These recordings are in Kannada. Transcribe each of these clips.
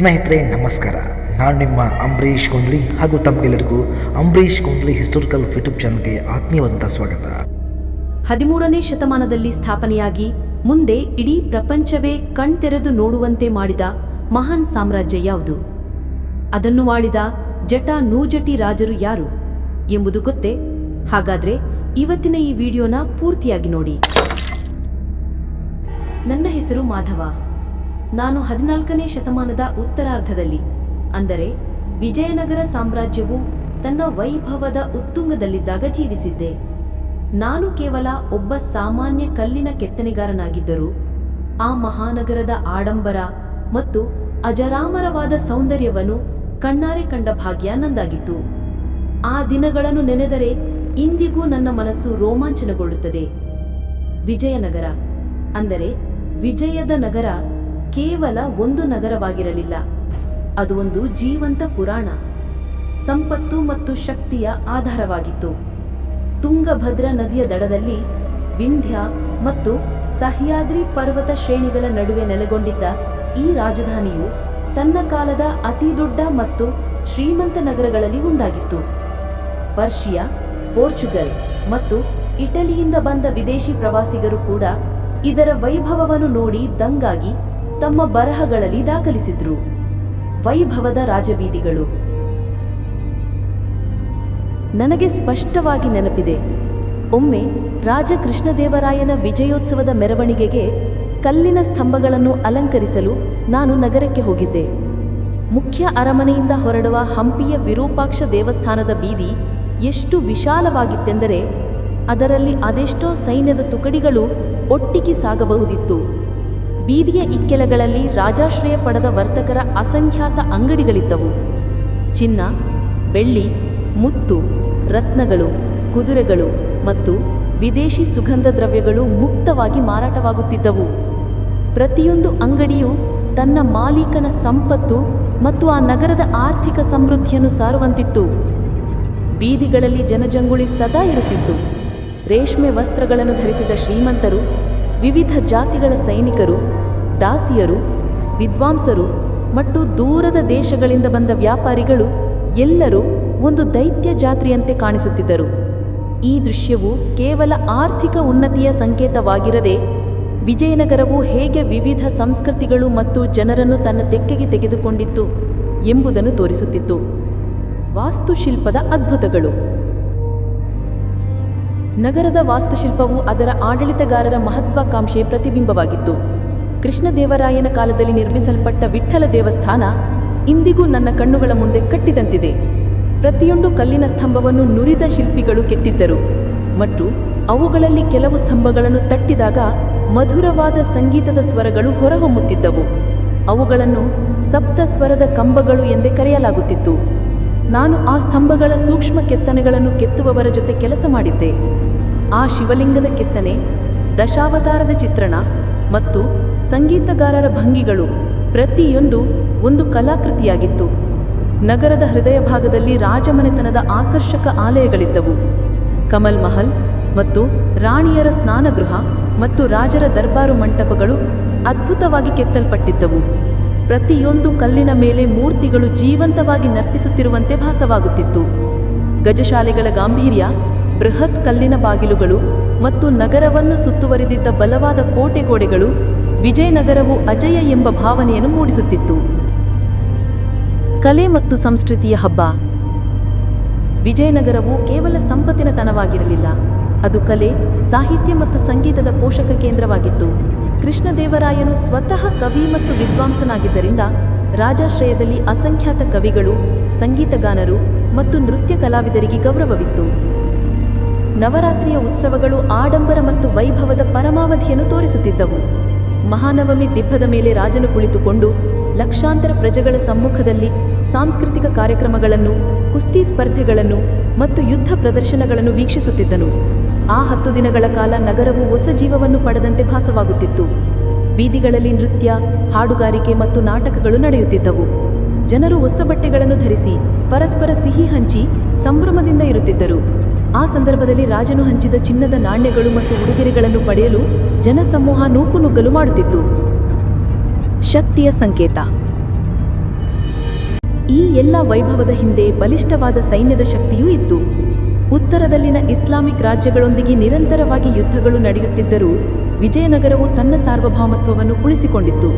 ಸ್ನೇಹಿತರೆ, ನಮಸ್ಕಾರ. ನಾನು ನಿಮ್ಮ ಅಂಬರೀಷ್ ಕುಂಡ್ಲಿ ಹಾಗೂ ತಮಗೆಲ್ಲರಿಗೂ ಅಂಬರೀಷ್ ಕುಂಡ್ಲಿ ಹಿಸ್ಟೋರಿಕಲ್ ಯೂಟ್ಯೂಬ್ ಚಾನಲ್ಗೆ ಆತ್ಮೀಯವಾದಂಥ ಸ್ವಾಗತ. ಹದಿಮೂರನೇ ಶತಮಾನದಲ್ಲಿ ಸ್ಥಾಪನೆಯಾಗಿ ಮುಂದೆ ಇಡೀ ಪ್ರಪಂಚವೇ ಕಣ್ತೆರೆದು ನೋಡುವಂತೆ ಮಾಡಿದ ಮಹಾನ್ ಸಾಮ್ರಾಜ್ಯ ಯಾವುದು? ಅದನ್ನು ಆಳಿದ ಜಟ ನೂಜಟಿ ರಾಜರು ಯಾರು ಎಂಬುದು ಗೊತ್ತೇ? ಹಾಗಾದ್ರೆ ಇವತ್ತಿನ ಈ ವಿಡಿಯೋನ ಪೂರ್ತಿಯಾಗಿ ನೋಡಿ. ನನ್ನ ಹೆಸರು ಮಾಧವ. ನಾನು ಹದಿನಾಲ್ಕನೇ ಶತಮಾನದ ಉತ್ತರಾರ್ಧದಲ್ಲಿ. ಅಂದರೆ ವಿಜಯನಗರ ಸಾಮ್ರಾಜ್ಯವು ತನ್ನ ವೈಭವದ ಉತ್ತುಂಗದಲ್ಲಿದ್ದಾಗ ಜೀವಿಸಿದ್ದೆ. ನಾನು ಕೇವಲ ಒಬ್ಬ ಸಾಮಾನ್ಯ ಕಲ್ಲಿನ ಕೆತ್ತನೆಗಾರನಾಗಿದ್ದರೂ, ಆ ಮಹಾನಗರದ ಆಡಂಬರ ಮತ್ತು ಅಜರಾಮರವಾದ ಸೌಂದರ್ಯವನ್ನು ಕಣ್ಣಾರೆ ಕಂಡ ಭಾಗ್ಯ ನಂದಾಗಿತ್ತು. ಆ ದಿನಗಳನ್ನು ನೆನೆದರೆ ಇಂದಿಗೂ ನನ್ನ ಮನಸ್ಸು ರೋಮಾಂಚನಗೊಳ್ಳುತ್ತದೆ. ವಿಜಯನಗರ. ಅಂದರೆ ವಿಜಯದ ನಗರ ಕೇವಲ ಒಂದು ನಗರವಾಗಿರಲಿಲ್ಲ. ಅದು ಒಂದು ಜೀವಂತ ಪುರಾಣ. ಸಂಪತ್ತು ಮತ್ತು ಶಕ್ತಿಯ ಆಧಾರವಾಗಿತ್ತು. ತುಂಗಭದ್ರಾ ನದಿಯ ದಡದಲ್ಲಿ ವಿಂಧ್ಯ ಮತ್ತು ಸಹ್ಯಾದ್ರಿ ಪರ್ವತ ಶ್ರೇಣಿಗಳ ನಡುವೆ ನೆಲೆಗೊಂಡಿದ್ದ ಈ ರಾಜಧಾನಿಯು ತನ್ನ ಕಾಲದ ಅತಿದೊಡ್ಡ ಮತ್ತು ಶ್ರೀಮಂತ ನಗರಗಳಲ್ಲಿ ಒಂದಾಗಿತ್ತು. ಪರ್ಷಿಯಾ, ಪೋರ್ಚುಗಲ್ ಮತ್ತು ಇಟಲಿಯಿಂದ ಬಂದ ವಿದೇಶಿ ಪ್ರವಾಸಿಗರು ಕೂಡ ಇದರ ವೈಭವವನ್ನು ನೋಡಿ ದಂಗಾಗಿ ತಮ್ಮ ಬರಹಗಳಲ್ಲಿ ದಾಖಲಿಸಿದ್ರು. ವೈಭವದ ರಾಜಬೀದಿಗಳು. ನನಗೆ ಸ್ಪಷ್ಟವಾಗಿ ನೆನಪಿದೆ. ಒಮ್ಮೆ ರಾಜ ಕೃಷ್ಣದೇವರಾಯನ ವಿಜಯೋತ್ಸವದ ಮೆರವಣಿಗೆಗೆ ಕಲ್ಲಿನ ಸ್ತಂಭಗಳನ್ನು ಅಲಂಕರಿಸಲು ನಾನು ನಗರಕ್ಕೆ ಹೋಗಿದ್ದೆ. ಮುಖ್ಯ ಅರಮನೆಯಿಂದ ಹೊರಡುವ ಹಂಪಿಯ ವಿರೂಪಾಕ್ಷ ದೇವಸ್ಥಾನದ ಬೀದಿ ಎಷ್ಟು ವಿಶಾಲವಾಗಿತ್ತೆಂದರೆ ಅದರಲ್ಲಿ ಅದೆಷ್ಟೋ ಸೈನ್ಯದ ತುಕಡಿಗಳು ಒಟ್ಟಿಗೆ ಸಾಗಬಹುದಿತ್ತು. ಬೀದಿಯ ಇಕ್ಕೆಲಗಳಲ್ಲಿ ರಾಜಾಶ್ರಯ ಪಡೆದ ವರ್ತಕರ ಅಸಂಖ್ಯಾತ ಅಂಗಡಿಗಳಿದ್ದವು. ಚಿನ್ನ, ಬೆಳ್ಳಿ, ಮುತ್ತು, ರತ್ನಗಳು, ಕುದುರೆಗಳು ಮತ್ತು ವಿದೇಶಿ ಸುಗಂಧ ದ್ರವ್ಯಗಳು ಮುಕ್ತವಾಗಿ ಮಾರಾಟವಾಗುತ್ತಿದ್ದವು. ಪ್ರತಿಯೊಂದು ಅಂಗಡಿಯು ತನ್ನ ಮಾಲೀಕನ ಸಂಪತ್ತು ಮತ್ತು ಆ ನಗರದ ಆರ್ಥಿಕ ಸಮೃದ್ಧಿಯನ್ನು ಸಾರುವಂತಿತ್ತು. ಬೀದಿಗಳಲ್ಲಿ ಜನಜಂಗುಳಿ ಸದಾ ಇರುತ್ತಿತ್ತು. ರೇಷ್ಮೆ ವಸ್ತ್ರಗಳನ್ನು ಧರಿಸಿದ ಶ್ರೀಮಂತರು ವಿವಿಧ ಜಾತಿಗಳ ಸೈನಿಕರು, ದಾಸಿಯರು, ವಿದ್ವಾಂಸರು ಮತ್ತು ದೂರದ ದೇಶಗಳಿಂದ ಬಂದ ವ್ಯಾಪಾರಿಗಳು ಎಲ್ಲರೂ ಒಂದು ದೈತ್ಯ ಜಾತ್ರೆಯಂತೆ ಕಾಣಿಸುತ್ತಿದ್ದರು. ಈ ದೃಶ್ಯವು ಕೇವಲ ಆರ್ಥಿಕ ಉನ್ನತಿಯ ಸಂಕೇತವಾಗಿರದೆ, ವಿಜಯನಗರವು ಹೇಗೆ ವಿವಿಧ ಸಂಸ್ಕೃತಿಗಳು ಮತ್ತು ಜನರನ್ನು ತನ್ನ ತೆಕ್ಕೆಗೆ ತೆಗೆದುಕೊಂಡಿತ್ತು ಎಂಬುದನ್ನು ತೋರಿಸುತ್ತಿತ್ತು. ವಾಸ್ತುಶಿಲ್ಪದ ಅದ್ಭುತಗಳು. ನಗರದ ವಾಸ್ತುಶಿಲ್ಪವು ಅದರ ಆಡಳಿತಗಾರರ ಮಹತ್ವಾಕಾಂಕ್ಷೆ ಪ್ರತಿಬಿಂಬವಾಗಿತ್ತು. ಕೃಷ್ಣದೇವರಾಯನ ಕಾಲದಲ್ಲಿ ನಿರ್ಮಿಸಲ್ಪಟ್ಟ ವಿಠ್ಠಲ ದೇವಸ್ಥಾನ ಇಂದಿಗೂ ನನ್ನ ಕಣ್ಣುಗಳ ಮುಂದೆ ಕಟ್ಟಿದಂತಿದೆ. ಪ್ರತಿಯೊಂದು ಕಲ್ಲಿನ ಸ್ತಂಭವನ್ನು ನುರಿದ ಶಿಲ್ಪಿಗಳು ಕೆತ್ತಿದ್ದರು ಮತ್ತು ಅವುಗಳಲ್ಲಿ ಕೆಲವು ಸ್ತಂಭಗಳನ್ನು ತಟ್ಟಿದಾಗ ಮಧುರವಾದ ಸಂಗೀತದ ಸ್ವರಗಳು ಹೊರಹೊಮ್ಮುತ್ತಿದ್ದವು. ಅವುಗಳನ್ನು ಸಪ್ತ ಸ್ವರದ ಕಂಬಗಳು ಎಂದೇ ಕರೆಯಲಾಗುತ್ತಿತ್ತು. ನಾನು ಆ ಸ್ತಂಭಗಳ ಸೂಕ್ಷ್ಮ ಕೆತ್ತನೆಗಳನ್ನು ಕೆತ್ತುವವರ ಜೊತೆ ಕೆಲಸ ಮಾಡಿದ್ದೆ. ಆ ಶಿವಲಿಂಗದ ಕೆತ್ತನೆ, ದಶಾವತಾರದ ಚಿತ್ರಣ ಮತ್ತು ಸಂಗೀತಗಾರರ ಭಂಗಿಗಳು ಪ್ರತಿಯೊಂದು ಒಂದು ಕಲಾಕೃತಿಯಾಗಿತ್ತು. ನಗರದ ಹೃದಯ ಭಾಗದಲ್ಲಿ ರಾಜಮನೆತನದ ಆಕರ್ಷಕ ಆಲಯಗಳಿದ್ದವು. ಕಮಲ್ ಮಹಲ್ ಮತ್ತು ರಾಣಿಯರ ಸ್ನಾನಗೃಹ ಮತ್ತು ರಾಜರ ದರ್ಬಾರು ಮಂಟಪಗಳು ಅದ್ಭುತವಾಗಿ ಕೆತ್ತಲ್ಪಟ್ಟಿದ್ದವು. ಪ್ರತಿಯೊಂದು ಕಲ್ಲಿನ ಮೇಲೆ ಮೂರ್ತಿಗಳು ಜೀವಂತವಾಗಿ ನರ್ತಿಸುತ್ತಿರುವಂತೆ ಭಾಸವಾಗುತ್ತಿತ್ತು. ಗಜಶಾಲೆಗಳ ಗಾಂಭೀರ್ಯ ಬೃಹತ್ ಕಲ್ಲಿನ ಬಾಗಿಲುಗಳು ಮತ್ತು ನಗರವನ್ನು ಸುತ್ತುವರಿದಿದ್ದ ಬಲವಾದ ಕೋಟೆ ಗೋಡೆಗಳು ವಿಜಯನಗರವು ಅಜಯ ಎಂಬ ಭಾವನೆಯನ್ನು ಮೂಡಿಸುತ್ತಿತ್ತು. ಕಲೆ ಮತ್ತು ಸಂಸ್ಕೃತಿಯ ಹಬ್ಬ. ವಿಜಯನಗರವು ಕೇವಲ ಸಂಪತ್ತಿನ ತಣವಾಗಿರಲಿಲ್ಲ ಅದು ಕಲೆ, ಸಾಹಿತ್ಯ ಮತ್ತು ಸಂಗೀತದ ಪೋಷಕ ಕೇಂದ್ರವಾಗಿತ್ತು. ಕೃಷ್ಣದೇವರಾಯನು ಸ್ವತಃ ಕವಿ ಮತ್ತು ವಿದ್ವಾಂಸನಾಗಿದ್ದರಿಂದ ರಾಜಾಶ್ರಯದಲ್ಲಿ ಅಸಂಖ್ಯಾತ ಕವಿಗಳು, ಸಂಗೀತಗಾನರು ಮತ್ತು ನೃತ್ಯ ಕಲಾವಿದರಿಗೆ ಗೌರವವಿತ್ತು. ನವರಾತ್ರಿಯ ಉತ್ಸವಗಳು ಆಡಂಬರ ಮತ್ತು ವೈಭವದ ಪರಮಾವಧಿಯನ್ನು ತೋರಿಸುತ್ತಿದ್ದವು. ಮಹಾನವಮಿ ದಿಬ್ಬದ ಮೇಲೆ ರಾಜನು ಕುಳಿತುಕೊಂಡು ಲಕ್ಷಾಂತರ ಪ್ರಜೆಗಳ ಸಮ್ಮುಖದಲ್ಲಿ ಸಾಂಸ್ಕೃತಿಕ ಕಾರ್ಯಕ್ರಮಗಳನ್ನು, ಕುಸ್ತಿ ಸ್ಪರ್ಧೆಗಳನ್ನು ಮತ್ತು ಯುದ್ಧ ಪ್ರದರ್ಶನಗಳನ್ನು ವೀಕ್ಷಿಸುತ್ತಿದ್ದನು. ಆ ಹತ್ತು ದಿನಗಳ ಕಾಲ ನಗರವು ಹೊಸ ಜೀವವನ್ನು ಪಡೆದಂತೆ ಭಾಸವಾಗುತ್ತಿತ್ತು. ಬೀದಿಗಳಲ್ಲಿ ನೃತ್ಯ, ಹಾಡುಗಾರಿಕೆ ಮತ್ತು ನಾಟಕಗಳು ನಡೆಯುತ್ತಿದ್ದವು. ಜನರು ಹೊಸ ಬಟ್ಟೆಗಳನ್ನು ಧರಿಸಿ, ಪರಸ್ಪರ ಸಿಹಿ ಹಂಚಿ ಸಂಭ್ರಮದಿಂದ ಇರುತ್ತಿದ್ದರು. ಆ ಸಂದರ್ಭದಲ್ಲಿ ರಾಜನು ಹಂಚಿದ ಚಿನ್ನದ ನಾಣ್ಯಗಳು ಮತ್ತು ಉಡುಗೆರೆಗಳನ್ನು ಪಡೆಯಲು ಜನಸಮೂಹ ನೂಕುನುಗ್ಗಲು ಮಾಡುತ್ತಿತ್ತು. ಶಕ್ತಿಯ ಸಂಕೇತ. ಈ ಎಲ್ಲ ವೈಭವದ ಹಿಂದೆ ಬಲಿಷ್ಠವಾದ ಸೈನ್ಯದ ಶಕ್ತಿಯೂ ಇತ್ತು. ಉತ್ತರದಲ್ಲಿನ ಇಸ್ಲಾಮಿಕ್ ರಾಜ್ಯಗಳೊಂದಿಗೆ ನಿರಂತರವಾಗಿ ಯುದ್ಧಗಳು ನಡೆಯುತ್ತಿದ್ದರೂ ವಿಜಯನಗರವು ತನ್ನ ಸಾರ್ವಭೌಮತ್ವವನ್ನು ಉಳಿಸಿಕೊಂಡಿತ್ತು.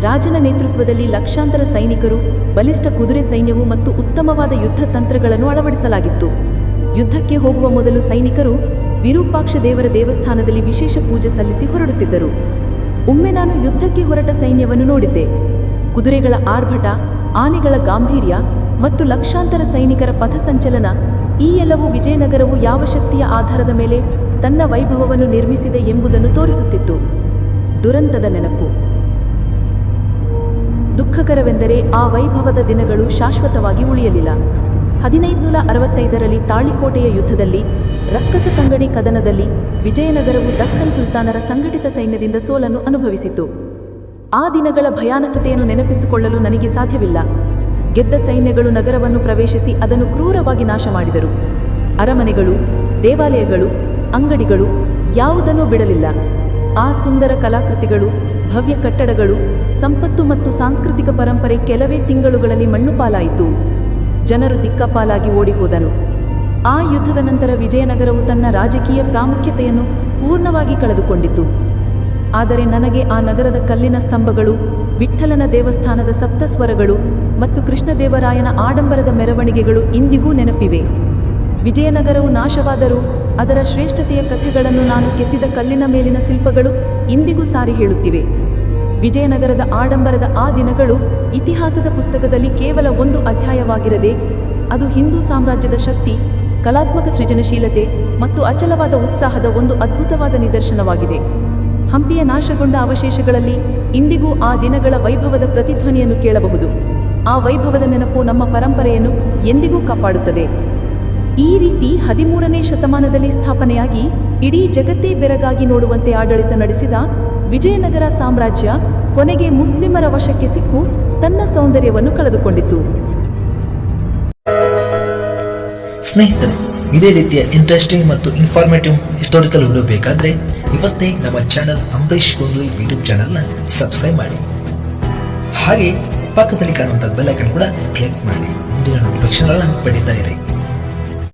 ರಾಜನ ನೇತೃತ್ವದಲ್ಲಿ ಲಕ್ಷಾಂತರ ಸೈನಿಕರು, ಬಲಿಷ್ಠ ಕುದುರೆ ಸೈನ್ಯವು ಮತ್ತು ಉತ್ತಮವಾದ ಯುದ್ಧ ತಂತ್ರಗಳನ್ನು ಅಳವಡಿಸಲಾಗಿತ್ತು. ಯುದ್ಧಕ್ಕೆ ಹೋಗುವ ಮೊದಲು ಸೈನಿಕರು ವಿರೂಪಾಕ್ಷ ದೇವರ ದೇವಸ್ಥಾನದಲ್ಲಿ ವಿಶೇಷ ಪೂಜೆ ಸಲ್ಲಿಸಿ ಹೊರಡುತ್ತಿದ್ದರು. ಒಮ್ಮೆ ನಾನು ಯುದ್ಧಕ್ಕೆ ಹೊರಟ ಸೈನ್ಯವನ್ನು ನೋಡಿದ್ದೆ. ಕುದುರೆಗಳ ಆರ್ಭಟ, ಆನೆಗಳ ಗಾಂಭೀರ್ಯ ಮತ್ತು ಲಕ್ಷಾಂತರ ಸೈನಿಕರ ಪಥಸಂಚಲನ ಈ ಎಲ್ಲವೂ ವಿಜಯನಗರವು ಯಾವ ಶಕ್ತಿಯ ಆಧಾರದ ಮೇಲೆ ತನ್ನ ವೈಭವವನ್ನು ನಿರ್ಮಿಸಿದೆ ಎಂಬುದನ್ನು ತೋರಿಸುತ್ತಿತ್ತು. ದುರಂತದ ನೆನಪು. ದುಃಖಕರವೆಂದರೆ ಆ ವೈಭವದ ದಿನಗಳು ಶಾಶ್ವತವಾಗಿ ಉಳಿಯಲಿಲ್ಲ. ಹದಿನೈದುನೂರ ಅರವತ್ತೈದರಲ್ಲಿ ತಾಳಿಕೋಟೆಯ ಯುದ್ಧದಲ್ಲಿ ರಕ್ಕಸ ತಂಗಣಿ ಕದನದಲ್ಲಿ ವಿಜಯನಗರವು ದಕ್ಕನ್ ಸುಲ್ತಾನರ ಸಂಘಟಿತ ಸೈನ್ಯದಿಂದ ಸೋಲನ್ನು ಅನುಭವಿಸಿತು. ಆ ದಿನಗಳ ಭಯಾನಕತೆಯನ್ನು ನೆನಪಿಸಿಕೊಳ್ಳಲು ನನಗೆ ಸಾಧ್ಯವಿಲ್ಲ. ಗೆದ್ದ ಸೈನ್ಯಗಳು ನಗರವನ್ನು ಪ್ರವೇಶಿಸಿ ಅದನ್ನು ಕ್ರೂರವಾಗಿ ನಾಶ ಮಾಡಿದರು. ಅರಮನೆಗಳು, ದೇವಾಲಯಗಳು, ಅಂಗಡಿಗಳು ಯಾವುದನ್ನೂ ಬಿಡಲಿಲ್ಲ. ಆ ಸುಂದರ ಕಲಾಕೃತಿಗಳು, ಭವ್ಯ ಕಟ್ಟಡಗಳು, ಸಂಪತ್ತು ಮತ್ತು ಸಾಂಸ್ಕೃತಿಕ ಪರಂಪರೆ ಕೆಲವೇ ತಿಂಗಳುಗಳಲ್ಲಿ ಮಣ್ಣು ಪಾಲಾಯಿತು. ಜನರು ದಿಕ್ಕಪಾಲಾಗಿ ಓಡಿಹೋದರು ಆ ಯುದ್ಧದ ನಂತರ ವಿಜಯನಗರವು ತನ್ನ ರಾಜಕೀಯ ಪ್ರಾಮುಖ್ಯತೆಯನ್ನು ಪೂರ್ಣವಾಗಿ ಕಳೆದುಕೊಂಡಿತು. ಆದರೆ ನನಗೆ ಆ ನಗರದ ಕಲ್ಲಿನ ಸ್ತಂಭಗಳು, ವಿಠ್ಠಲನ ದೇವಸ್ಥಾನದ ಸಪ್ತಸ್ವರಗಳು ಮತ್ತು ಕೃಷ್ಣದೇವರಾಯನ ಆಡಂಬರದ ಮೆರವಣಿಗೆಗಳು ಇಂದಿಗೂ ನೆನಪಿವೆ. ವಿಜಯನಗರವು ನಾಶವಾದರೂ ಅದರ ಶ್ರೇಷ್ಠತೆಯ ಕಥೆಗಳನ್ನು ನಾನು ಕೆತ್ತಿದ ಕಲ್ಲಿನ ಮೇಲಿನ ಶಿಲ್ಪಗಳು ಇಂದಿಗೂ ಸಾರಿ ಹೇಳುತ್ತಿವೆ. ವಿಜಯನಗರದ ಆಡಂಬರದ ಆ ದಿನಗಳು ಇತಿಹಾಸದ ಪುಸ್ತಕದಲ್ಲಿ ಕೇವಲ ಒಂದು ಅಧ್ಯಾಯವಾಗಿರದೆ, ಅದು ಹಿಂದೂ ಸಾಮ್ರಾಜ್ಯದ ಶಕ್ತಿ, ಕಲಾತ್ಮಕ ಸೃಜನಶೀಲತೆ ಮತ್ತು ಅಚಲವಾದ ಉತ್ಸಾಹದ ಒಂದು ಅದ್ಭುತವಾದ ನಿದರ್ಶನವಾಗಿದೆ. ಹಂಪಿಯ ನಾಶಗೊಂಡ ಅವಶೇಷಗಳಲ್ಲಿ ಇಂದಿಗೂ ಆ ದಿನಗಳ ವೈಭವದ ಪ್ರತಿಧ್ವನಿಯನ್ನು ಕೇಳಬಹುದು. ಆ ವೈಭವದ ನೆನಪು ನಮ್ಮ ಪರಂಪರೆಯನ್ನು ಎಂದಿಗೂ ಕಾಪಾಡುತ್ತದೆ. ಈ ರೀತಿ ಹದಿಮೂರನೇ ಶತಮಾನದಲ್ಲಿ ಸ್ಥಾಪನೆಯಾಗಿ ಇಡೀ ಜಗತ್ತೇ ಬೆರಗಾಗಿ ನೋಡುವಂತೆ ಆಡಳಿತ ನಡೆಸಿದ ವಿಜಯನಗರ ಸಾಮ್ರಾಜ್ಯ ಕೊನೆಗೆ ಮುಸ್ಲಿಮರ ವಶಕ್ಕೆ ಸಿಕ್ಕು, ತನ್ನ ಸೌಂದರ್ಯವನ್ನು ಕಳೆದುಕೊಂಡಿತು. ಸ್ನೇಹಿತರೆ, ಇದೇ ರೀತಿಯ ಇಂಟ್ರೆಸ್ಟಿಂಗ್ ಮತ್ತು ಇನ್ಫಾರ್ಮೇಟಿವ್ ಹಿಸ್ಟೋರಿಕಲ್ ವಿಡಿಯೋ ಬೇಕಾದರೆ ಇವತ್ತೇ ನಮ್ಮ ಚಾನಲ್ ಅಂಬರೀಷ್ ಕುಂದ್ಲಿ ಯೂಟ್ಯೂಬ್ ಚಾನಲ್ನ ಸಬ್ಸ್ಕ್ರೈಬ್ ಮಾಡಿ. ಹಾಗೆ ಪಕ್ಕದಲ್ಲಿ ಕಾಣುವಂಥ ಬೆಲ್ ಐಕನ್ ಕೂಡ ಕ್ಲಿಕ್ ಮಾಡಿ. ಮುಂದಿನ ನೋಟಿಫಿಕೇಶನ್ಗಳನ್ನ ಪಡೀತಾ ಇರಿ.